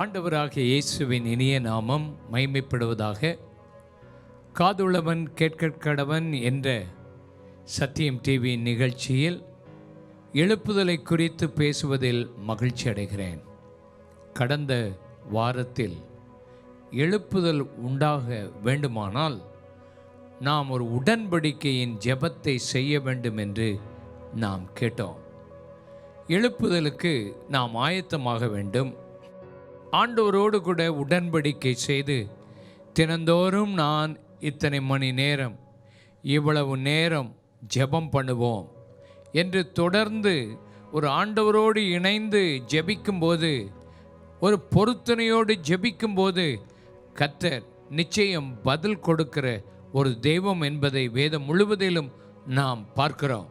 ஆண்டவராக இயேசுவின் இனிய நாமம் மைமைப்படுவதாக காதுள்ளவன் கேட்கக்கடவன் என்ற சத்தியம் டிவி நிகழ்ச்சியில் எழுப்புதலை குறித்து பேசுவதில் மகிழ்ச்சி அடைகிறேன். கடந்த வாரத்தில் எழுப்புதல் உண்டாக வேண்டுமானால் நாம் ஒரு உடன்படிக்கையின் ஜெபத்தை செய்ய வேண்டும் என்று நாம் கேட்டோம். எழுப்புதலுக்கு நாம் ஆயத்தமாக வேண்டும். ஆண்டவரோடு கூட உடன்படிக்கை செய்து தினந்தோறும் நான் இத்தனை மணி நேரம் இவ்வளவு நேரம் ஜெபம் பண்ணுவோம் என்று தொடர்ந்து ஒரு ஆண்டவரோடு இணைந்து ஜெபிக்கும்போது ஒரு பொருத்தனையோடு ஜெபிக்கும்போது கத்தர் நிச்சயம் பதில் கொடுக்கிற ஒரு தெய்வம் என்பதை வேதம் முழுவதிலும் நாம் பார்க்கிறோம்.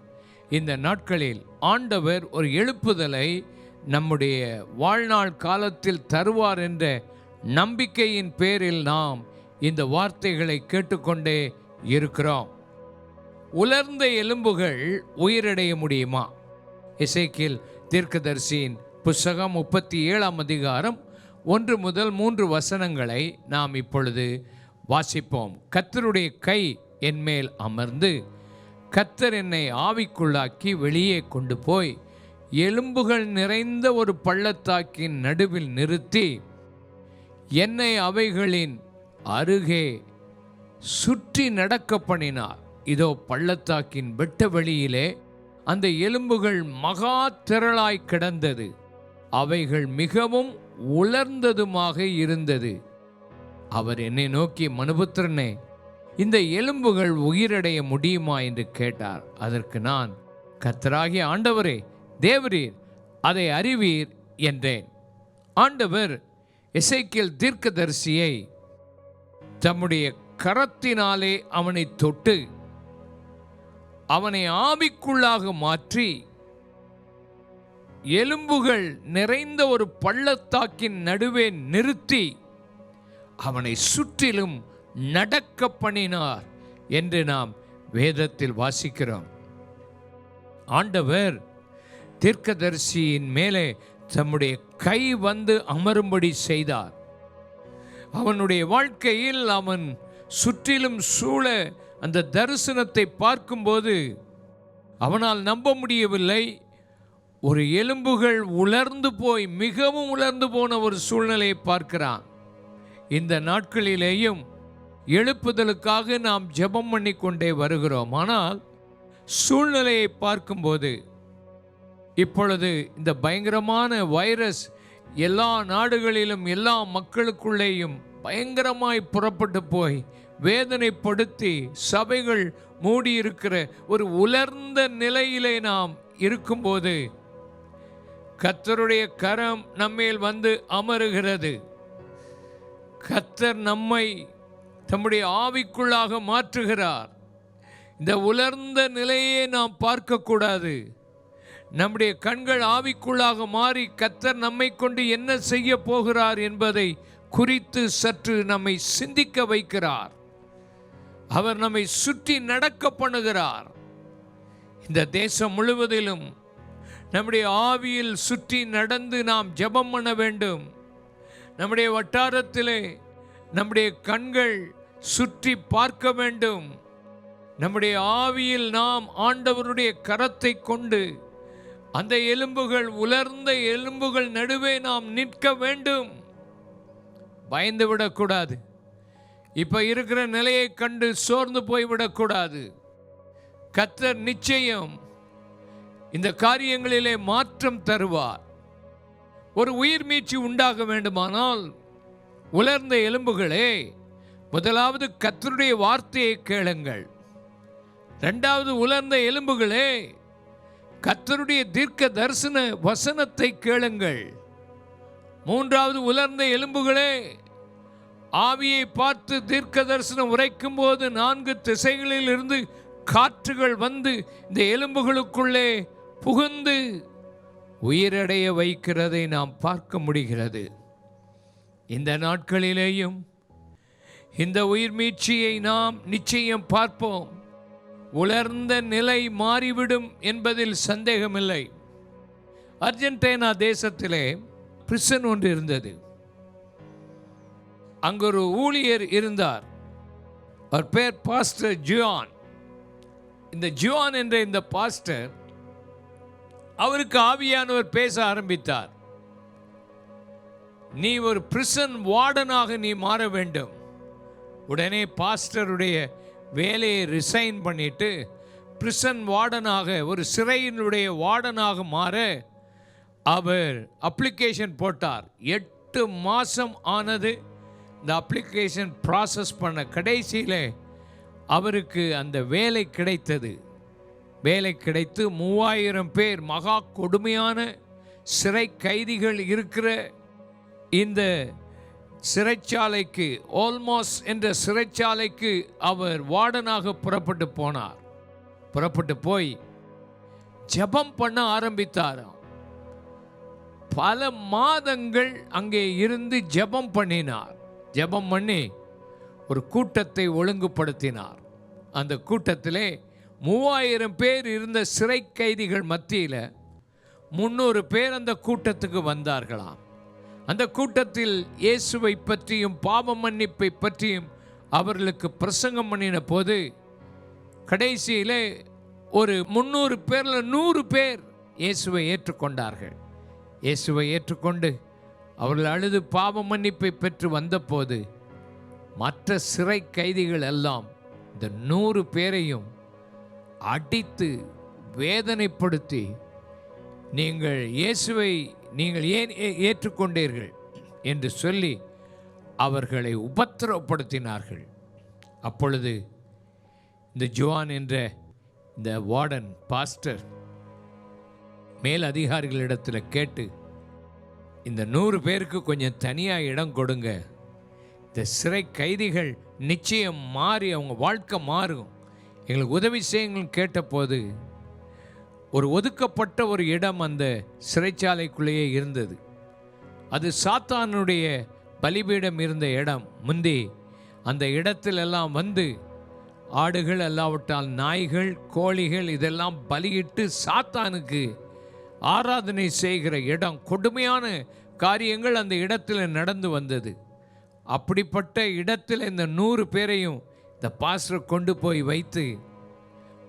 இந்த நாட்களில் ஆண்டவர் ஒரு எழுப்புதலை நம்முடைய வாழ்நாள் காலத்தில் தருவார் என்ற நம்பிக்கையின் பேரில் நாம் இந்த வார்த்தைகளை கேட்டுக்கொண்டே இருக்கிறோம். உலர்ந்த எலும்புகள் உயிரடைய முடியுமா? இசைக்கில் தீர்க்கதரிசியின் புஸ்தகம் முப்பத்தி ஏழாம் அதிகாரம் ஒன்று முதல் மூன்று வசனங்களை நாம் இப்பொழுது வாசிப்போம். கத்தருடைய கை என்மேல் அமர்ந்து கத்தர் என்னை ஆவிக்குள்ளாக்கி வெளியே கொண்டு போய் எலும்புகள் நிறைந்த ஒரு பள்ளத்தாக்கின் நடுவில் நிறுத்தி என்னை அவைகளின் அருகே சுற்றி நடக்க பண்ணினார். இதோ பள்ளத்தாக்கின் வெட்ட வெளியிலே அந்த எலும்புகள் மகா திரளாய் கிடந்தது. அவைகள் மிகவும் உலர்ந்ததுமாக இருந்தது. அவர் என்னை நோக்கி மனுபுத்திரனே இந்த எலும்புகள் உயிரடைய முடியுமா? என்று கேட்டார். அதற்கு நான் கத்தராகி ஆண்டவரே தேவரீர் அதை அறிவீர் என்றேன். ஆண்டவர் இசைக்கியல் தீர்க்கதரிசியை தம்முடைய கரத்தினாலே அவனை தொட்டு அவனை ஆவிக்குள்ளாக மாற்றி எலும்புகள் நிறைந்த ஒரு பள்ளத்தாக்கின் நடுவே நிறுத்தி அவனை சுற்றிலும் நடக்க பண்ணினார் என்று நாம் வேதத்தில் வாசிக்கிறோம். ஆண்டவர் தீர்க்கதரிசியின் மேலே தம்முடைய கை வந்து அமரும்படி செய்தார். அவனுடைய வாழ்க்கையில் அவன் சுற்றிலும் சூழ அந்த தரிசனத்தை பார்க்கும்போது அவனால் நம்ப முடியவில்லை. ஒரு எலும்புகள் உலர்ந்து போய் மிகவும் உலர்ந்து போன ஒரு சூழ்நிலையை பார்க்கிறான். இந்த நாட்களிலேயும் எழுப்புதலுக்காக நாம் ஜெபம் பண்ணி கொண்டே வருகிறோம். ஆனால் சூழ்நிலையை பார்க்கும்போது இப்பொழுது இந்த பயங்கரமான வைரஸ் எல்லா நாடுகளிலும் எல்லா மக்களுக்குள்ளேயும் பயங்கரமாய் புறப்பட்டு போய் வேதனைப்படுத்தி சபைகள் மூடியிருக்கிற ஒரு உலர்ந்த நிலையிலே நாம் இருக்கும்போது கத்தருடைய கரம் நம்மேல் வந்து அமருகிறது. கத்தர் நம்மை தம்முடைய ஆவிக்குள்ளாக மாற்றுகிறார். இந்த உலர்ந்த நிலையே நாம் பார்க்கக்கூடாது. நம்முடைய கண்கள் ஆவிக்குள்ளாக மாறி கத்தர் நம்மை கொண்டு என்ன செய்ய போகிறார் என்பதை குறித்து சற்று நம்மை சிந்திக்க வைக்கிறார். அவர் நம்மை சுற்றி நடக்க பண்ணுகிறார். இந்த தேசம் முழுவதிலும் நம்முடைய ஆவியில் சுற்றி நடந்து நாம் ஜெபம் பண்ண வேண்டும். நம்முடைய வட்டாரத்திலே நம்முடைய கண்கள் சுற்றி பார்க்க வேண்டும். நம்முடைய ஆவியில் நாம் ஆண்டவருடைய கரத்தை கொண்டு அந்த எலும்புகள் உலர்ந்த எலும்புகள் நடுவே நாம் நிற்க வேண்டும். பயந்து விடக்கூடாது. இப்போ இருக்கிற நிலையை கண்டு சோர்ந்து போய்விடக்கூடாது கத்தர் நிச்சயம் இந்த காரியங்களிலே மாற்றம் தருவார். ஒரு உயிர் மீட்சி உண்டாக வேண்டுமானால் உலர்ந்த எலும்புகளே முதலாவது கத்தருடைய வார்த்தையை கேளுங்கள். ரெண்டாவது உலர்ந்த எலும்புகளே கத்தருடைய தீர்க்க தரிசன வசனத்தை கேளுங்கள். மூன்றாவது உலர்ந்த எலும்புகளே ஆவியை பார்த்து தீர்க்க தரிசனம் உரைக்கும் போது நான்கு திசைகளில் இருந்து காற்றுகள் வந்து இந்த எலும்புகளுக்குள்ளே புகுந்து உயிரடைய வைக்கிறதை நாம் பார்க்க முடிகிறது. இந்த நாட்களிலேயும் இந்த உயிர் மீட்சியை நாம் நிச்சயம் பார்ப்போம். உலர்ந்த நிலை மாறிவிடும் என்பதில் சந்தேகமில்லை. அர்ஜென்டினா தேசத்திலே பிரிசன் ஒன்று இருந்தது. அங்கு ஒரு ஊழியர் இருந்தார். அவர் பேர் பாஸ்டர் ஜியான். இந்த ஜியான் என்ற இந்த பாஸ்டர் அவருக்கு ஆவியானவர் பேச ஆரம்பித்தார். நீ ஒரு பிரிசன் வார்டனாக நீ மாற வேண்டும். உடனே பாஸ்டருடைய வேலையை ரிசைன் பண்ணிட்டு பிரிசன் வார்டனாக ஒரு சிறையினுடைய வார்டனாக மாற அவர் அப்ளிகேஷன் போட்டார். எட்டு மாதம் ஆனது இந்த அப்ளிகேஷன் ப்ராசஸ் பண்ண கடைசியில் அவருக்கு அந்த வேலை கிடைத்தது. வேலை கிடைத்து மூவாயிரம் பேர் மகா கொடுமையான சிறை கைதிகள் இருக்கிற இந்த சிறைச்சாலைக்கு ஓல்மாஸ் என்ற சிறைச்சாலைக்கு அவர் வார்டனாக புறப்பட்டு போனார். புறப்பட்டு போய் ஜெபம் பண்ண ஆரம்பித்தாராம். பல மாதங்கள் அங்கே இருந்து ஜெபம் பண்ணினார். ஜெபம் பண்ணி ஒரு கூட்டத்தை ஒழுங்குபடுத்தினார். அந்த கூட்டத்திலே மூவாயிரம் பேர் இருந்த சிறை கைதிகள் மத்தியில் முந்நூறு பேர் அந்த கூட்டத்துக்கு வந்தார்களாம். அந்த கூட்டத்தில் இயேசுவை பற்றியும் பாவ மன்னிப்பை பற்றியும் அவர்களுக்கு பிரசங்கம் பண்ணின போது கடைசியிலே ஒரு முந்நூறு பேரில் நூறு பேர் இயேசுவை ஏற்றுக்கொண்டார்கள். இயேசுவை ஏற்றுக்கொண்டு அவர்கள் அழுது பாவ மன்னிப்பை பெற்று வந்தபோது மற்ற சிறை கைதிகள் எல்லாம் இந்த நூறு பேரையும் அடித்து வேதனைப்படுத்தி நீங்கள் இயேசுவை நீங்கள் ஏன் ஏ- ஏற்றுக்கொண்டீர்கள்? என்று சொல்லி அவர்களை உபத்திரவப்படுத்தினார்கள். அப்பொழுது இந்த ஜுவான் என்ற இந்த வார்டன் பாஸ்டர் மேல் அதிகாரிகளிடத்தில் கேட்டு இந்த நூறு பேருக்கு கொஞ்சம் தனியாக இடம் கொடுங்க. இந்த சிறை கைதிகள் நிச்சயம் மாறி அவங்க வாழ்க்கை மாறும். எங்களுக்கு உதவி செய்யுங்கள் கேட்டபோது ஒரு ஒதுக்கப்பட்ட ஒரு இடம் அந்த சிறைச்சாலைக்குள்ளேயே இருந்தது. அது சாத்தானுடைய பலிபீடம் இருந்த இடம். முந்தி அந்த இடத்திலெல்லாம் வந்து ஆடுகள் அல்லாவிட்டால் நாய்கள் கோழிகள் இதெல்லாம் பலியிட்டு சாத்தானுக்கு ஆராதனை செய்கிற இடம். கொடுமையான காரியங்கள் அந்த இடத்தில் நடந்து வந்தது. அப்படிப்பட்ட இடத்தில் இந்த நூறு பேரையும் இந்த பாஸ்டர் கொண்டு போய் வைத்து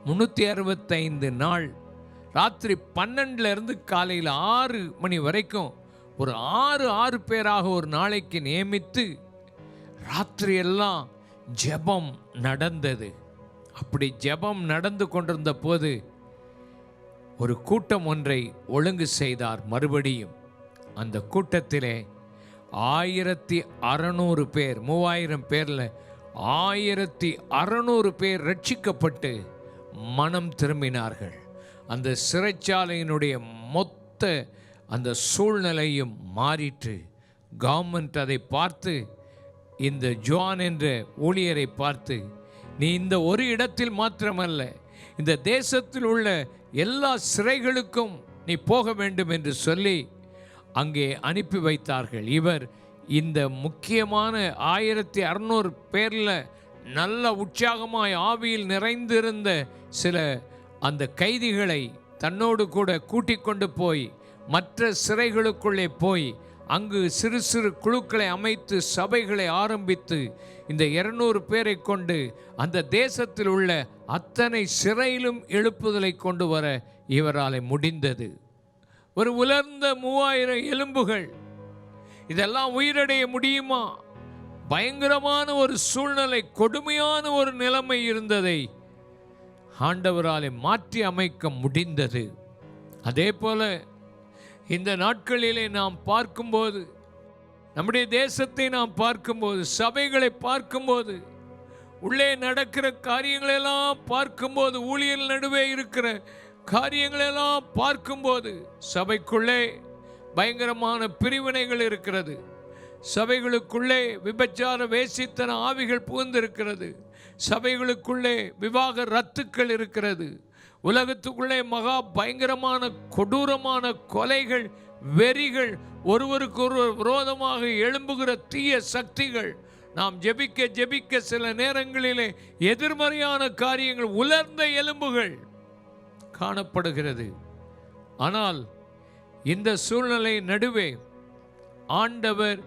முந்நூற்றி அறுபத்தைந்து நாள் ராத்திரி பன்னெண்டுல இருந்து காலையில் ஆறு மணி வரைக்கும் ஒரு ஆறு ஆறு பேராக ஒரு நாளைக்கு நியமித்து ராத்திரி எல்லாம் ஜெபம் நடந்தது. அப்படி ஜெபம் நடந்து கொண்டிருந்த போது ஒரு கூட்டம் ஒன்றை ஒழுங்கு செய்தார் மறுபடியும். அந்த கூட்டத்திலே ஆயிரத்தி அறநூறு பேர் மூவாயிரம் பேரில் ஆயிரத்தி அறநூறு பேர் ரட்சிக்கப்பட்டு மனம் திரும்பினார்கள். அந்த சிறைச்சாலையினுடைய மொத்த அந்த சூழ்நிலையும் மாறிற்று. கவர்மெண்ட் அதை பார்த்து இந்த ஜுவான் என்ற ஊழியரை பார்த்து நீ இந்த ஒரு இடத்தில் மாத்திரமல்ல இந்த தேசத்தில் உள்ள எல்லா சிறைகளுக்கும் நீ போக வேண்டும் என்று சொல்லி அங்கே அனுப்பி வைத்தார்கள். இவர் இந்த முக்கியமான ஆயிரத்தி அறநூறு பேரில் நல்ல உற்சாகமாய் ஆவியில் நிறைந்திருந்த சில அந்த கைதிகளை தன்னோடு கூட கூட்டிக் கொண்டு போய் மற்ற சிறைகளுக்குள்ளே போய் அங்கு சிறு சிறு குழுக்களை அமைத்து சபைகளை ஆரம்பித்து இந்த இருநூறு பேரை கொண்டு அந்த தேசத்தில் உள்ள அத்தனை சிறையிலும் எழுப்புதலை கொண்டு வர இவரால் முடிந்தது. ஒரு உலர்ந்த மூவாயிரம் எலும்புகள். இதெல்லாம் உயிரடைய முடியுமா? பயங்கரமான ஒரு சூழ்நிலை கொடுமையான ஒரு நிலைமை இருந்ததை ஆண்டவராலே மாற்றி அமைக்க முடிந்தது. அதே போல இந்த நாட்களிலே நாம் பார்க்கும்போது நம்முடைய தேசத்தை நாம் பார்க்கும்போது சபைகளை பார்க்கும்போது உள்ளே நடக்கிற காரியங்களெல்லாம் பார்க்கும்போது ஊழியர் நடுவே இருக்கிற காரியங்களெல்லாம் பார்க்கும்போது சபைக்குள்ளே பயங்கரமான பிரிவினைகள் இருக்கிறது. சபைகளுக்குள்ளே விபச்சார வேசித்தன ஆவிகள் புகுந்திருக்கிறது. சபைகளுக்குள்ளே விவாக ரத்துக்கள் இருக்கிறது. உலகத்துக்குள்ளே மகா பயங்கரமான கொடூரமான கொலைகள் வெறிகள் ஒருவருக்கொருவர் விரோதமாக எழும்புகிற தீய சக்திகள். நாம் ஜெபிக்க ஜெபிக்க சில நேரங்களிலே எதிர்மறையான காரியங்கள் உலர்ந்த எலும்புகள் காணப்படுகிறது. ஆனால் இந்த சூழ்நிலை நடுவே ஆண்டவர்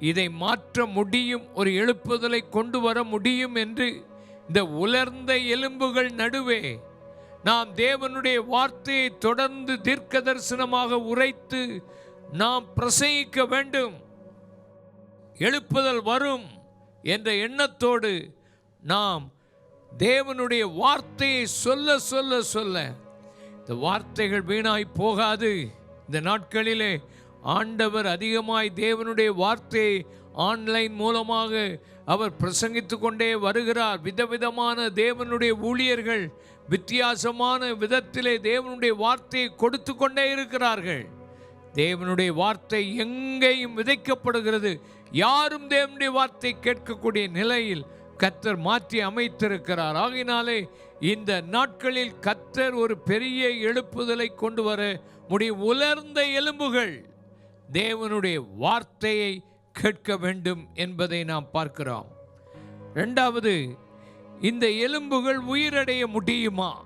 இதை மாற்ற முடியும் ஒரு எழுப்புதலை கொண்டு வர முடியும் என்று இந்த உலர்ந்த எலும்புகள் நடுவே நாம் தேவனுடைய வார்த்தையை தொடர்ந்து தீர்க்க தரிசனமாக உரைத்து நாம் பிரசங்கிக்க வேண்டும். எழுப்புதல் வரும் என்ற எண்ணத்தோடு நாம் தேவனுடைய வார்த்தையை சொல்ல சொல்ல சொல்ல இந்த வார்த்தைகள் வீணாய் போகாது. இந்த நாட்களிலே ஆண்டவர் அதிகமாய் தேவனுடைய வார்த்தையை ஆன்லைன் மூலமாக அவர் பிரசங்கித்து கொண்டே வருகிறார். விதவிதமான தேவனுடைய ஊழியர்கள் வித்தியாசமான விதத்திலே தேவனுடைய வார்த்தையை கொடுத்து கொண்டே இருக்கிறார்கள். தேவனுடைய வார்த்தை எங்கேயும் விதைக்கப்படுகிறது. யாரும் தேவனுடைய வார்த்தை கேட்கக்கூடிய நிலையில் கத்தர் மாற்றி அமைத்திருக்கிறார். ஆகினாலே இந்த நாட்களில் கத்தர் ஒரு பெரிய எழுப்புதலை கொண்டு வர முடியும் உலர்ந்த எலும்புகள். தேவனுடைய வார்த்தையை கேட்க வேண்டும் என்பதை நாம் பார்க்கிறோம். ரெண்டாவது இந்த எலும்புகள் உயிரடைய முடியுமா?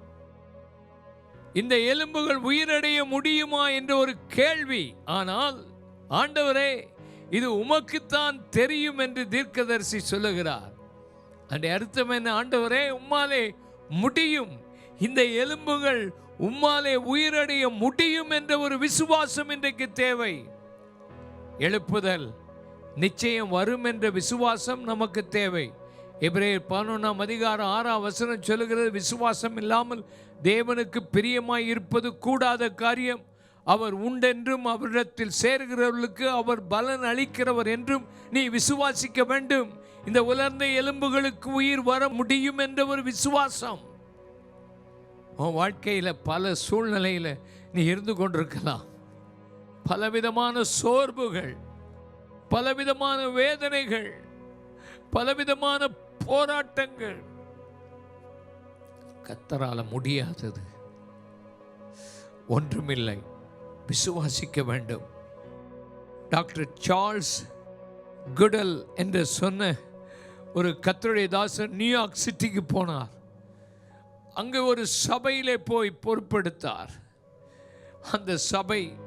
இந்த எலும்புகள் உயிரடைய முடியுமா என்ற ஒரு கேள்வி. ஆனால் ஆண்டவரே இது உமக்குத்தான் தெரியும் என்று தீர்க்கதரிசி சொல்லுகிறார். அந்த அர்த்தம் என்ன? ஆண்டவரே உம்மாலே முடியும். இந்த எலும்புகள் உம்மாலே உயிரடைய முடியும் என்ற ஒரு விசுவாசம் இன்றைக்கு தேவை. எழுப்புதல். நிச்சயம் வரும் என்ற விசுவாசம் நமக்கு தேவை. எபிரேயர் பதினொன்றாம் அதிகாரம் ஆறாம் வசனம் சொல்லுகிறது விசுவாசம் இல்லாமல் தேவனுக்கு பிரியமாய் இருப்பது கூடாத காரியம். அவர் உண்டென்றும் அவரிடத்தில் சேர்கிறவர்களுக்கு அவர் பலன் அளிக்கிறவர் என்றும் நீ விசுவாசிக்க வேண்டும். இந்த உலர்ந்த எலும்புகளுக்கு உயிர் வர முடியும் என்ற ஒரு விசுவாசம். உன் வாழ்க்கையில் பல சூழ்நிலையில் நீ இருந்து கொண்டிருக்கலாம். பலவிதமான சோர்வுகள் பலவிதமான வேதனைகள் பலவிதமான போராட்டங்கள். கத்தரால முடியாதது. ஒன்றுமில்லை. விசுவாசிக்க வேண்டும். டாக்டர் சார்ல்ஸ் குடல் என்று சொன்ன ஒரு கத்தருடைய தாசர் நியூயார்க் சிட்டிக்கு போனார். அங்கே ஒரு சபையிலே போய் பொறுப்பெடுத்தார். அந்த சபை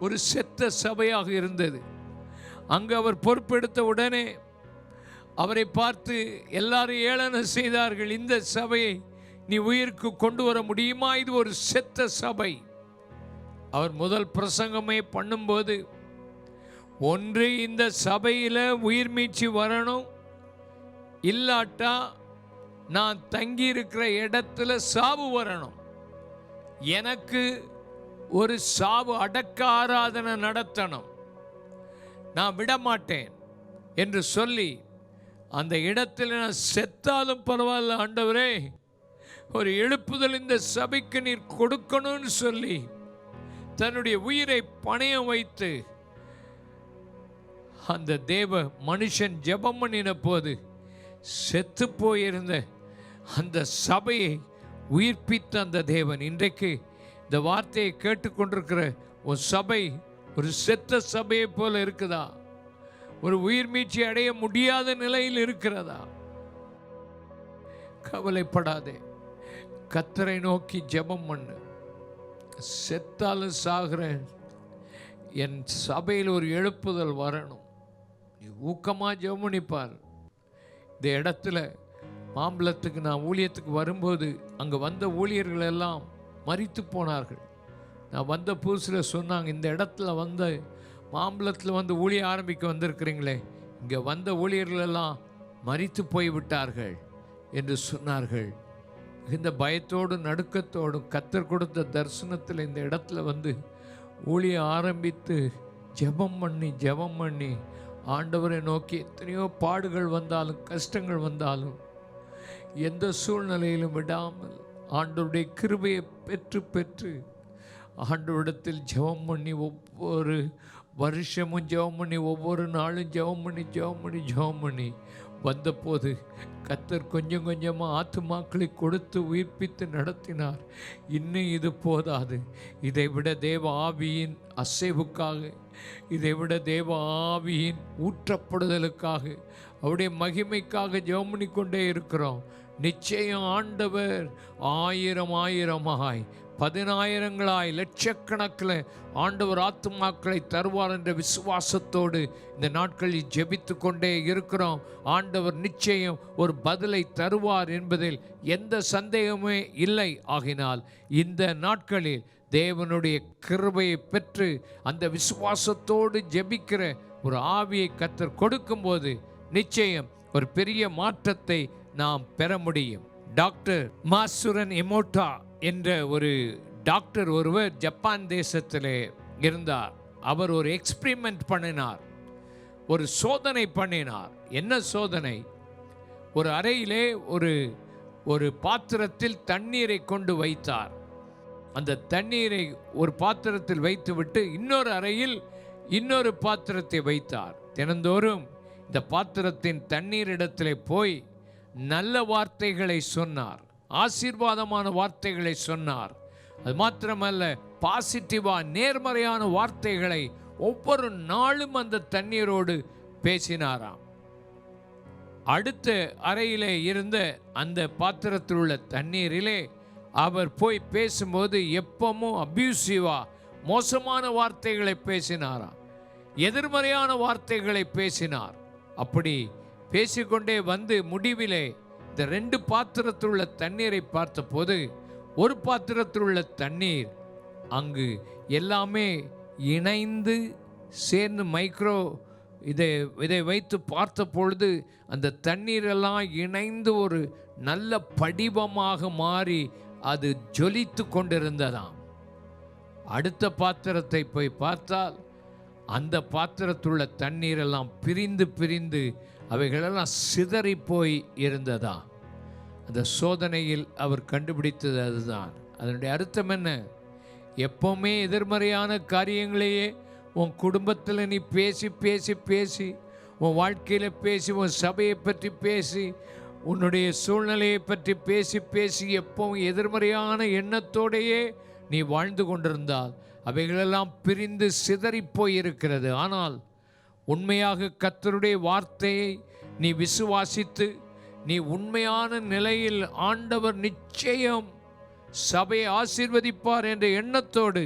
ஒரு செத்த சபையாக இருந்தது. அங்கு அவர் பொறுப்பெடுத்த உடனே அவரை பார்த்து எல்லாரும் ஏளனம் செய்தார்கள் இந்த சபையை நீ உயிருக்கு கொண்டு வர முடியுமா? இது ஒரு செத்த சபை. அவர் முதல் பிரசங்கமே பண்ணும்போது ஒன்று இந்த சபையில் உயிர் மீச்சு வரணும். இல்லாட்டா நான் தங்கி இருக்கிற இடத்துல சாவு வரணும். எனக்கு ஒரு சாவு அடக்க ஆராதனை நடத்தணும். நான் விட மாட்டேன் என்று சொல்லி அந்த இடத்தில் நான் செத்தாலும் பரவாயில்ல ஆண்டவரே. ஒரு எழுப்புதல் இந்த சபைக்கு நீர் கொடுக்கணும்னு சொல்லி தன்னுடைய உயிரை பணயம் வைத்து அந்த தேவ மனுஷன் ஜெபம் பண்ணின போது செத்து போயிருந்த அந்த சபையை உயிர்ப்பித்த அந்த தேவன். இன்றைக்கு இந்த வார்த்தையை கேட்டுக்கொண்டிருக்கிற ஒரு சபை ஒரு செத்த சபையை போல இருக்குதா? ஒரு உயிர் மீட்சி அடைய முடியாத நிலையில் இருக்கிறதா? கவலைப்படாதே. கத்தரை நோக்கி ஜெபம் பண்ணு. செத்தாலும் சாகிறேன் என் சபையில் ஒரு எழுப்புதல் வரணும். நீ ஊக்கமாக ஜெபம் இந்த இடத்துல மாம்பழத்துக்கு நான் ஊழியத்துக்கு வரும்போது அங்கே வந்த ஊழியர்கள் எல்லாம் மறித்து போனார்கள். நான் வந்த புதுசில் சொன்னாங்க இந்த இடத்துல வந்து மாம்பழத்தில் வந்து ஊழிய ஆரம்பிக்க வந்திருக்கிறீங்களே இங்கே வந்த ஊழியர்களெல்லாம் மறித்து போய் விட்டார்கள் என்று சொன்னார்கள். இந்த பயத்தோடும் நடுக்கத்தோடும் கத்தர் கொடுத்த தரிசனத்தில் இந்த இடத்துல வந்து ஊழிய ஆரம்பித்து ஜெபம் பண்ணி ஜெபம் பண்ணி ஆண்டவரை நோக்கி எத்தனையோ பாடுகள் வந்தாலும் கஷ்டங்கள் வந்தாலும் எந்த சூழ்நிலையிலும் விடாமல் ஆண்டவருடைய கிருபையை பெற்று பெற்று ஆண்டவரிடத்தில் ஜெபம் பண்ணி ஒவ்வொரு வருஷமும் ஜெபம் பண்ணி ஒவ்வொரு நாளும் ஜெபம் பண்ணி ஜெபம் பண்ணி ஜெபம் பண்ணி வந்தபோது கத்தர் கொஞ்சம் கொஞ்சமாக ஆத்துமாக்களை கொடுத்து உயிர்ப்பித்து நடத்தினார். இன்னும் இது போதாது. இதை விட தேவ ஆவியின் அசைவுக்காக இதை விட தேவ ஆவியின் ஊற்றப்படுதலுக்காக அவருடைய மகிமைக்காக ஜெபம் பண்ணி கொண்டே இருக்கிறோம். நிச்சயம் ஆண்டவர் ஆயிரம் ஆயிரமாய் பதினாயிரங்களாய் லட்சக்கணக்கில் ஆண்டவர் ஆத்துமாக்களை தருவார் என்ற விசுவாசத்தோடு இந்த நாட்களில் ஜெபித்து கொண்டே இருக்கிறோம். ஆண்டவர் நிச்சயம் ஒரு பதிலை தருவார் என்பதில் எந்த சந்தேகமே இல்லை. ஆகினால் இந்த நாட்களில் தேவனுடைய கிருபையை பெற்று அந்த விசுவாசத்தோடு ஜெபிக்கிற ஒரு ஆவியை கத்தர் கொடுக்கும்போது நிச்சயம் ஒரு பெரிய மாற்றத்தை நாம் பெற முடியும். டாக்டர் மாசுரன் எமோட்டா என்ற ஒரு டாக்டர் ஒருவர் ஜப்பான் தேசத்திலே இருந்தார். அவர் ஒரு எக்ஸ்பிரிமெண்ட் பண்ணினார். ஒரு சோதனை பண்ணினார். என்ன சோதனை? ஒரு அறையிலே ஒரு ஒரு பாத்திரத்தில் தண்ணீரை கொண்டு வைத்தார். அந்த தண்ணீரை ஒரு பாத்திரத்தில் வைத்துவிட்டு இன்னொரு அறையில் இன்னொரு பாத்திரத்தை வைத்தார். தினந்தோறும் இந்த பாத்திரத்தின் தண்ணீரிடத்திலே போய் நல்ல வார்த்தைகளை சொன்னார் ஆசீர்வாதமான வார்த்தைகளை சொன்னார். அது மாத்திரமல்ல பாசிட்டிவா நேர்மறையான வார்த்தைகளை ஒவ்வொரு நாளும் அந்த தண்ணீரோடு பேசினாராம். அடுத்த அறையிலே இருந்த அந்த பாத்திரத்தில் உள்ள தண்ணீரிலே அவர் போய் பேசும்போது எப்பவும் அபியூசிவா மோசமான வார்த்தைகளை பேசினாராம். எதிர்மறையான வார்த்தைகளை பேசினார். அப்படி பேசிக்கொண்டே வந்து முடிவிலே இந்த ரெண்டு பாத்திரத்தில் உள்ள தண்ணீரை பார்த்தபோது ஒரு பாத்திரத்தில் உள்ள தண்ணீர் அங்கு எல்லாமே இணைந்து சேர்ந்து மைக்ரோ இதை இதை வைத்து பார்த்த பொழுது அந்த தண்ணீரெல்லாம் இணைந்து ஒரு நல்ல படிவமாக மாறி அது ஜொலித்து கொண்டிருந்ததாம். அடுத்த பாத்திரத்தை போய் பார்த்தால் அந்த பாத்திரத்துள்ள தண்ணீரெல்லாம் பிரிந்து பிரிந்து அவைகளெல்லாம் சிதறி போய் இருந்ததா? அந்த சோதனையில் அவர் கண்டுபிடித்தது அதுதான். அதனுடைய அர்த்தம் என்ன? எப்போவுமே எதிர்மறையான காரியங்களையே உன் குடும்பத்தில் நீ பேசி பேசி பேசி உன் வாழ்க்கையில் பேசி உன் சபையை பற்றி பேசி உன்னுடைய சூழ்நிலையை பற்றி பேசி பேசி எப்பவும் எதிர்மறையான எண்ணத்தோடையே நீ வாழ்ந்து கொண்டிருந்தால் அவைகளெல்லாம் பிரிந்து சிதறிப் போயிருக்கிறது ஆனால் உண்மையாக கத்தருடைய வார்த்தையை நீ விசுவாசித்து நீ உண்மையான நிலையில் ஆண்டவர் நிச்சயம் சபையை ஆசீர்வதிப்பார் என்ற எண்ணத்தோடு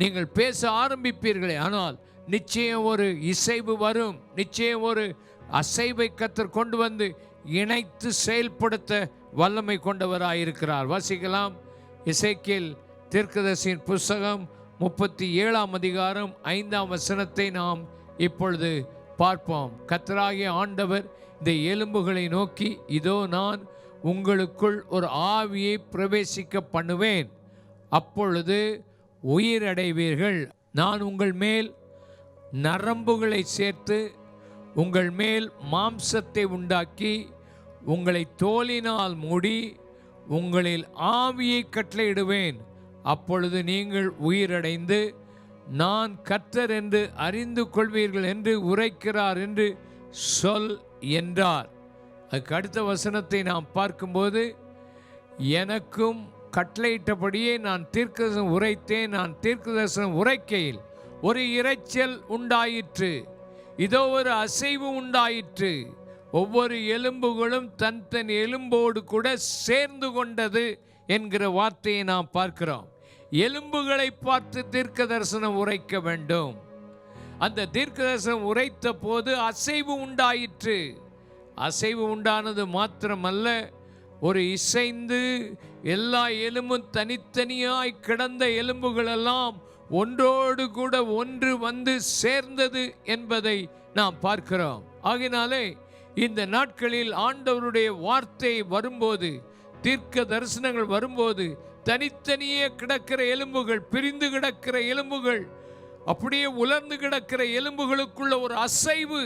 நீங்கள் பேச ஆரம்பிப்பீர்களே. ஆனால் நிச்சயம் ஒரு இசைவு வரும். நிச்சயம் ஒரு அசைவை கத்தர் கொண்டு வந்து இணைத்து செயல்படுத்த வல்லமை கொண்டவராயிருக்கிறார். வாசிக்கலாம். இசைக்கில் தீர்க்கதர்சியின் புஸ்தகம் முப்பத்தி ஏழாம் அதிகாரம் ஐந்தாம் வசனத்தை நாம் இப்பொழுது பார்ப்போம். கத்தராகிய ஆண்டவர் இந்த எலும்புகளை நோக்கி இதோ நான் உங்களுக்குள் ஒரு ஆவியை பிரவேசிக்க பண்ணுவேன். அப்பொழுது உயிரடைவீர்கள். நான் உங்கள் மேல் நரம்புகளை சேர்த்து உங்கள் மேல் மாம்சத்தை உண்டாக்கி உங்களை தோலினால் மூடி உங்களில் ஆவியை கட்டளையிடுவேன். அப்பொழுது நீங்கள் உயிரடைந்து நான் கர்த்தர் என்று அறிந்து கொள்வீர்கள் என்று உரைக்கிறார் என்று சொல் என்றார். அதுக்கு அடுத்த வசனத்தை நாம் பார்க்கும்போது எனக்கும் கட்டளையிட்டபடியே நான் தீர்க்கதரிசனம் உரைத்தேன் நான் தீர்க்கதரிசனம் உரைக்கையில் ஒரு இரைச்சல் உண்டாயிற்று. இதோ ஒரு அசைவு உண்டாயிற்று. ஒவ்வொரு எலும்புகளும் தன் தன் எலும்போடு கூட சேர்ந்து கொண்டது என்கிற வார்த்தையை நாம் பார்க்கிறோம். எலும்புகளை பார்த்து தீர்க்க தரிசனம் உரைக்க வேண்டும். அந்த தீர்க்க தரிசனம் உரைத்த போது அசைவு உண்டாயிற்று. அசைவு உண்டானது மாத்திரமல்ல ஒரு இசைந்து எல்லா எலும்பும் தனித்தனியாய் கிடந்த எலும்புகளெல்லாம் ஒன்றோடு கூட ஒன்று வந்து சேர்ந்தது என்பதை நாம் பார்க்கிறோம். ஆகினாலே இந்த நாட்களில் ஆண்டவருடைய வார்த்தை வரும்போது தீர்க்க தரிசனங்கள் வரும்போது தனித்தனியே கிடக்கிற எலும்புகள் பிரிந்து கிடக்கிற எலும்புகள் அப்படியே உலர்ந்து கிடக்கிற எலும்புகளுக்குள்ள ஒரு அசைவு.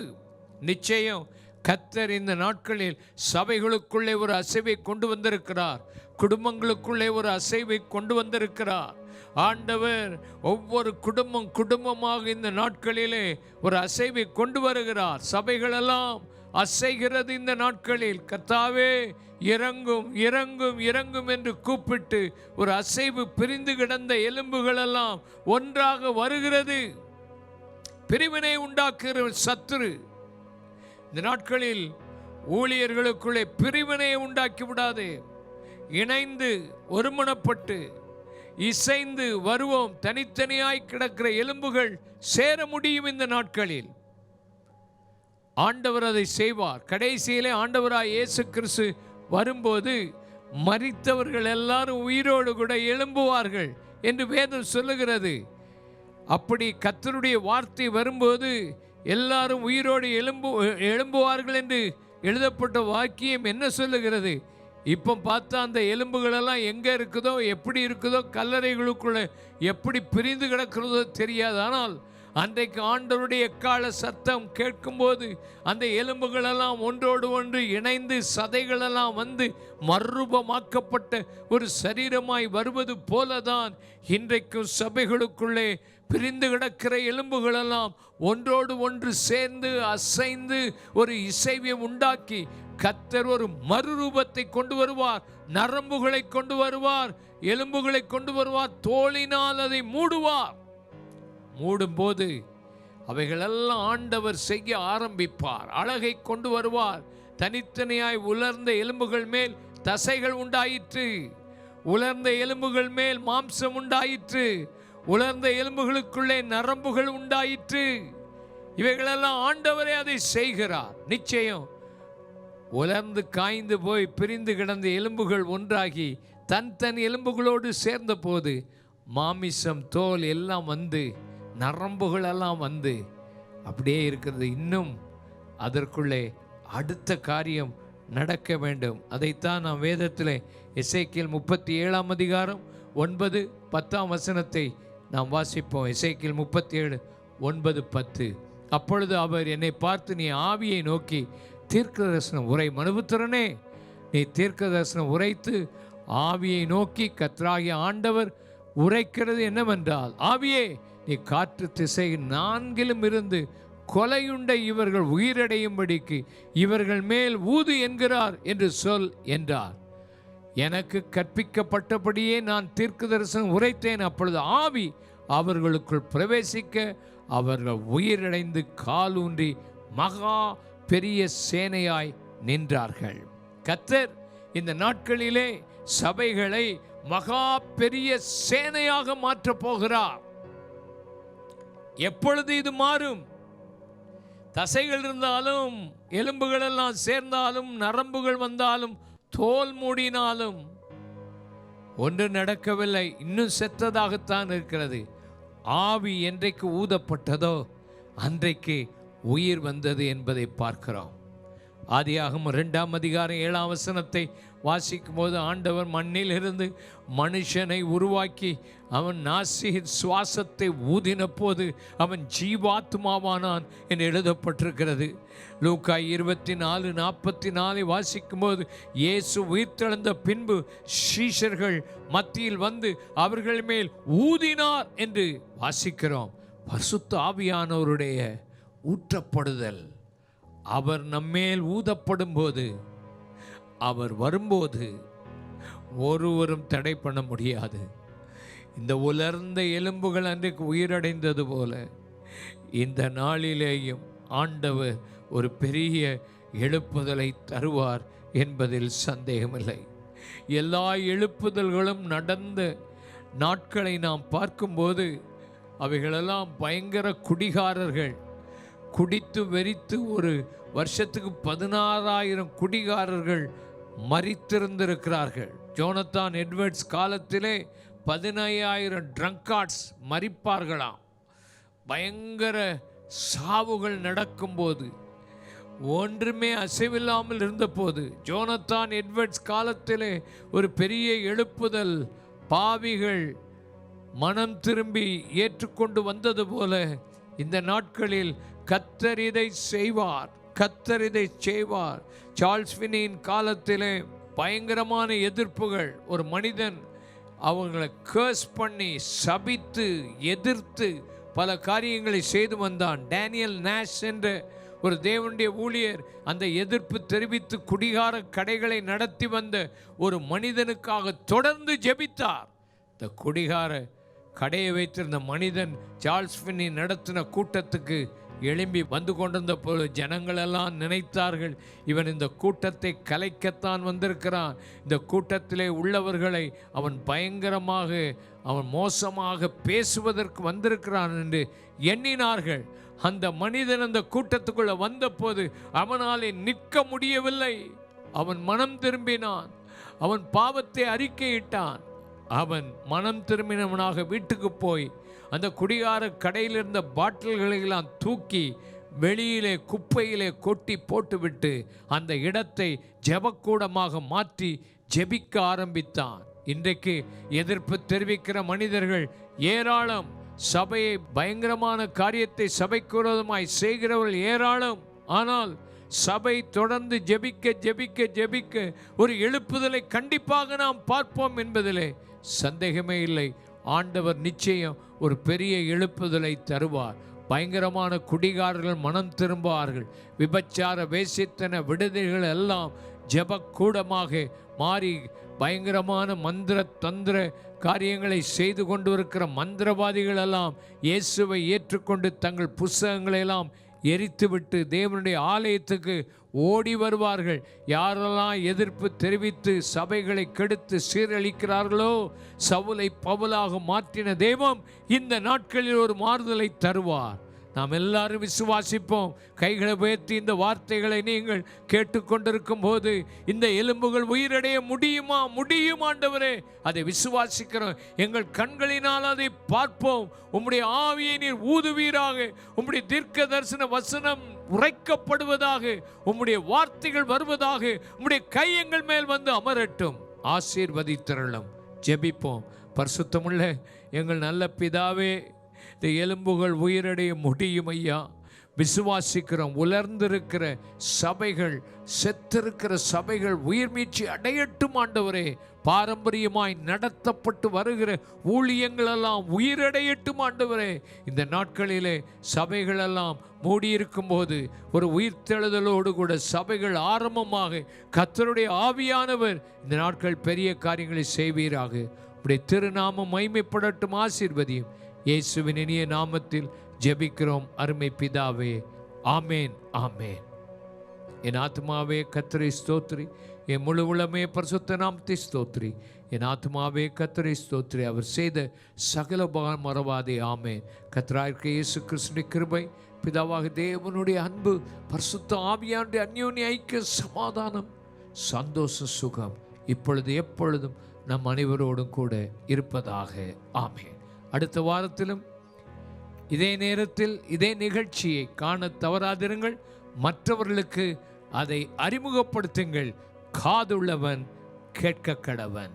நிச்சயம் கத்தர் இந்த நாட்களில் சபைகளுக்குள்ளே ஒரு அசைவை கொண்டு வந்திருக்கிறார். குடும்பங்களுக்குள்ளே ஒரு அசைவை கொண்டு வந்திருக்கிறார். ஆண்டவர் ஒவ்வொரு குடும்பம் குடும்பமாக இந்த நாட்களிலே ஒரு அசைவை கொண்டு வருகிறார். சபைகளெல்லாம் அசைகிறது இந்த நாட்களில். கத்தாவே இறங்கும் இறங்கும் இறங்கும் என்று கூப்பிட்டு ஒரு அசைவு பிரிந்து கிடந்த எலும்புகளெல்லாம் ஒன்றாக வருகிறது. பிரிவினை உண்டாக்குகிற சத்துரு. இந்த நாட்களில் ஊழியர்களுக்குள்ளே பிரிவினையை உண்டாக்கி விடாது. இணைந்து ஒருமனப்பட்டு இசைந்து வருவோம். தனித்தனியாய் கிடக்கிற எலும்புகள் சேர முடியும் இந்த நாட்களில். ஆண்டவர் அதை செய்வார். கடைசியிலே ஆண்டவராய் இயேசு கிறிஸ்து வரும்போது மறித்தவர்கள் எல்லாரும் உயிரோடு கூட எழும்புவார்கள் என்று வேதம் சொல்லுகிறது. அப்படி கத்தருடைய வார்த்தை வரும்போது எல்லாரும் உயிரோடு எழும்பு எழும்புவார்கள் என்று எழுதப்பட்ட வாக்கியம் என்ன சொல்லுகிறது? இப்போ பார்த்தா அந்த எலும்புகளெல்லாம் எங்கே இருக்குதோ எப்படி இருக்குதோ கல்லறைகளுக்குள்ளே எப்படி பிரிந்து கிடக்கிறதோ தெரியாது. ஆனால் அன்றைக்கு ஆண்டவருடைய எக்கால சத்தம் கேட்கும்போது அந்த எலும்புகளெல்லாம் ஒன்றோடு ஒன்று இணைந்து சதைகளெல்லாம் வந்து மறுரூபமாக்கப்பட்ட ஒரு சரீரமாய் வருவது போலதான் இன்றைக்கும் சபைகளுக்குள்ளே பிரிந்து கிடக்கிற எலும்புகளெல்லாம் ஒன்றோடு ஒன்று சேர்ந்து அசைந்து ஒரு இசைவை உண்டாக்கி கத்தர் ஒரு மறுரூபத்தை கொண்டு வருவார் நரம்புகளை கொண்டு வருவார் எலும்புகளை கொண்டு வருவார் தோளினால் அதை மூடுவார். மூடும்போது அவைகளெல்லாம் ஆண்டவர் செய்ய ஆரம்பிப்பார். அழகை கொண்டு வருவார். தனித்தனியாய் உலர்ந்த எலும்புகள் மேல் தசைகள் உண்டாயிற்று. உலர்ந்த எலும்புகள் மேல் மாம்சம் உண்டாயிற்று. உலர்ந்த எலும்புகளுக்குள்ளே நரம்புகள் உண்டாயிற்று. இவைகளெல்லாம் ஆண்டவரே அதை செய்கிறார். நிச்சயம் உலர்ந்து காய்ந்து போய் பிரிந்து கிடந்த எலும்புகள் ஒன்றாகி தன் தன் எலும்புகளோடு சேர்ந்த போது மாமிசம் தோல் எல்லாம் வந்து நரம்புகளெல்லாம் வந்து அப்படியே இருக்கிறது. இன்னும் அதற்குள்ளே அடுத்த காரியம் நடக்க வேண்டும். அதைத்தான் நாம் வேதத்தில் இசைக்கியல் முப்பத்தி ஏழாம் அதிகாரம் ஒன்பது பத்தாம் வசனத்தை நாம் வாசிப்போம். இசைக்கியல் முப்பத்தி ஏழு ஒன்பது பத்து. அப்பொழுது அவர் என்னை பார்த்து நீ ஆவியை நோக்கி தீர்க்க தரிசனம் உரை மனுபுத்திரனே நீ தீர்க்க தரிசனம் உரைத்து ஆவியை நோக்கி கத்ராகிய ஆண்டவர் உரைக்கிறது என்னவென்றால் ஆவியே நீ காற்று திசை நான்கிலும் இருந்து கொலையுண்ட இவர்கள் உயிரடையும்படிக்கு இவர்கள் மேல் ஊது என்கிறார் என்று சொல் என்றார். எனக்கு கற்பிக்கப்பட்டபடியே நான் தீர்க்க தரிசனம் உரைத்தேன். அப்பொழுது ஆவி அவர்களுக்குள் பிரவேசிக்க அவர்கள் உயிரடைந்து காலூன்றி மகா பெரிய சேனையாய் நின்றார்கள். கத்தர் இந்த நாட்களிலே சபைகளை மகா பெரிய சேனையாக மாற்றப் போகிறார். எப்பொழுது இது மாறும்? தசைகள் இருந்தாலும் எலும்புகள் எல்லாம் சேர்ந்தாலும் நரம்புகள் வந்தாலும் தோல் மூடினாலும் ஒன்று நடக்கவில்லை இன்னும் செத்ததாகத்தான் இருக்கிறது. ஆவி என்றைக்கு ஊதப்பட்டதோ அன்றைக்கு உயிர் வந்தது என்பதை பார்க்கிறோம். ஆதியாகம் இரண்டாம் அதிகாரம் ஏழாம் வசனத்தை வாசிக்கும் போது ஆண்டவர் மண்ணில் இருந்து மனுஷனை உருவாக்கி அவன் நாசியின் சுவாசத்தை ஊதின போது அவன் ஜீவாத்மாவானான் என்று எழுதப்பட்டிருக்கிறது. லூக்கா இருபத்தி நாலு நாற்பத்தி நாலை வாசிக்கும் போது இயேசு உயிர்த்தெழுந்த பின்பு ஷீஷர்கள் மத்தியில் வந்து அவர்கள் மேல் ஊதினார் என்று வாசிக்கிறோம். பசுத்த ஆவியானவருடைய ஊற்றப்படுதல். அவர் நம்மேல் ஊதப்படும் போது அவர் வரும்போது ஒருவரும் தடை பண்ண முடியாது. இந்த உலர்ந்த எலும்புகள் அன்றைக்கு உயிரடைந்தது போல இந்த நாளிலேயும் ஆண்டவர் ஒரு பெரிய எழுப்புதலை தருவார் என்பதில் சந்தேகமில்லை. எல்லா எழுப்புதல்களும் நடந்த நாட்களை நாம் பார்க்கும்போது அவைகளெல்லாம் பயங்கர குடிகாரர்கள். குடித்து வெறித்து ஒரு வருஷத்துக்கு பதினாறாயிரம் குடிகாரர்கள் மறித்திருந்திருக்கிறார்கள் ஜோனத்தான் எட்வர்ட்ஸ் காலத்திலே பதினையாயிரம் ட்ரங்கார்ட்ஸ் மறிப்பார்களாம் பயங்கர சாவுகள் நடக்கும்போது ஒன்றுமே அசைவில்லாமல் இருந்தபோது ஜோனத்தான் எட்வர்ட்ஸ் காலத்திலே ஒரு பெரிய எழுப்புதல் பாவிகள் மனம் திரும்பி ஏற்றுக்கொண்டு வந்தது போல இந்த நாட்களில் கத்தர் இதை செய்வார் கத்தர் இதை செய்வார். சார்ல்ஸ் வினியின் காலத்திலே பயங்கரமான எதிர்ப்புகள். ஒரு மனிதன் அவங்களை கேர்ஸ் பண்ணி சபித்து எதிர்த்து பல காரியங்களை செய்து வந்தான். டேனியல் நேஷ் என்ற ஒரு தேவனுடைய ஊழியர் அந்த எதிர்ப்பு தெரிவித்து குடிகார கடைகளை நடத்தி வந்த ஒரு மனிதனுக்காக தொடர்ந்து ஜெபித்தார். இந்த குடிகார கடையை வைத்திருந்த மனிதன் சார்ல்ஸ் ஃபின்னி நடத்தின கூட்டத்துக்கு எழும்பி வந்து கொண்டிருந்த போது ஜனங்களெல்லாம் நினைத்தார்கள் இவன் இந்த கூட்டத்தை கலைக்கத்தான் வந்திருக்கிறான். இந்த கூட்டத்திலே உள்ளவர்களை அவன் பயங்கரமாக அவன் மோசமாக பேசுவதற்கு வந்திருக்கிறான் என்று எண்ணினார்கள். அந்த மனிதன் அந்த கூட்டத்துக்குள்ளே வந்தபோது அவனாலே நிற்க முடியவில்லை. அவன் மனம் திரும்பினான். அவன் பாவத்தை அறிக்கையிட்டான். அவன் மனம் திரும்பினவனாக வீட்டுக்கு போய் அந்த குடிகார கடையில் இருந்த பாட்டில்களையெல்லாம் தூக்கி வெளியிலே குப்பையிலே கொட்டி போட்டுவிட்டு அந்த இடத்தை ஜெபக்கூடமாக மாற்றி ஜெபிக்க ஆரம்பித்தான். இன்றைக்கு எதிர்ப்பு தெரிவிக்கிற மனிதர்கள் ஏராளம். சபையை பயங்கரமான காரியத்தை சபைக்கு விரோதமாய் செய்கிறவர்கள் ஏராளம். ஆனால் சபை தொடர்ந்து ஜெபிக்க ஜெபிக்க ஜெபிக்க ஒரு எழுப்புதலை கண்டிப்பாக நாம் பார்ப்போம் என்பதிலே சந்தேகமே இல்லை. ஆண்டவர் நிச்சயம் ஒரு பெரிய எழுப்புதலை தருவார். பயங்கரமான குடிகாரர்கள் மனம் திரும்புவார்கள். விபச்சார வேசித்தன விடுதலைகள் எல்லாம் ஜெபக்கூடமாக மாறி பயங்கரமான மந்திர தந்திர காரியங்களை செய்து கொண்டு இருக்கிற மந்திரவாதிகள் எல்லாம் இயேசுவை ஏற்றுக்கொண்டு தங்கள் புஸ்தகங்களை எல்லாம் எரித்துவிட்டு தேவனுடைய ஆலயத்துக்கு ஓடி வருவார்கள். யாரெல்லாம் எதிர்ப்பு தெரிவித்து சபைகளை கெடுத்து சீரழிக்கிறார்களோ சவுலை பவுலாக மாற்றின தெய்வம் இந்த நாட்களில் ஒரு மாறுதலை தருவார். நாம் எல்லாரும் விசுவாசிப்போம். கைகளை உயர்த்தி இந்த வார்த்தைகளை நீங்கள் கேட்டுக்கொண்டிருக்கும் போது இந்த எலும்புகள் உயிரடைய முடியுமா? முடியும் ஆண்டவரே. அதை விசுவாசிக்கிறோம். எங்கள் கண்களினால் அதை பார்ப்போம். உம்முடைய ஆவியை நீர் ஊதுவீராக. உம்முடைய தீர்க்க தரிசன வசனம் உரைக்கப்படுவதாக. உம்முடைய வார்த்தைகள் வருவதாக. உம்முடைய கை எங்கள் மேல் வந்து அமரட்டும். ஆசீர்வதித்திரளும். ஜெபிப்போம். பரிசுத்தமுள்ள எங்கள் நல்ல பிதாவே இந்த எலும்புகள் உயிரடைய முடியும் ஐயா. விசுவாசிக்கிறோம் உலர்ந்திருக்கிற சபைகள் செத்திருக்கிற சபைகள் உயிர் மீட்சி அடையட்டும் ஆண்டவரே. பாரம்பரியமாய் நடத்தப்பட்டு வருகிற ஊழியங்களெல்லாம் உயிரடையட்டும் ஆண்டவரே. இந்த நாட்களிலே சபைகளெல்லாம் மூடியிருக்கும் போது ஒரு உயிர்த்தெழுதலோடு கூட சபைகள் ஆரம்பமாக கத்தருடைய ஆவியானவர் இந்த நாட்கள் பெரிய காரியங்களை செய்வீராக. உடைய திருநாமம் மைமைப்படட்டும் ஆசீர்வதியும். இயேசுவின் இனிய நாமத்தில் ஜெபிக்கிறோம் அருமை பிதாவே. ஆமேன் ஆமேன். என் ஆத்மாவே கத்திரை ஸ்தோத்ரி. என் முழு உளமே பரிசுத்த நாமத்தை ஸ்தோத்ரி. என் ஆத்மாவே கத்திரை ஸ்தோத்ரி. அவர் செய்த சகல பகவான் மறவாதே ஆமேன். கத்ராயிருக்க இயேசு கிருஷ்ண கிருபை பிதாவாக தேவனுடைய அன்பு பரிசுத்த ஆவியாண்டு அந்யோன்ய ஐக்கிய சமாதானம் சந்தோஷ சுகம் இப்பொழுது எப்பொழுதும் நம் அனைவரோடும் கூட இருப்பதாக ஆமேன். அடுத்த வாரத்திலும் இதே நேரத்தில் இதே நிகழ்ச்சியை காண தவறாதிருங்கள். மற்றவர்களுக்கு அதை அறிமுகப்படுத்துங்கள். காதுள்ளவன் கேட்க கடவன்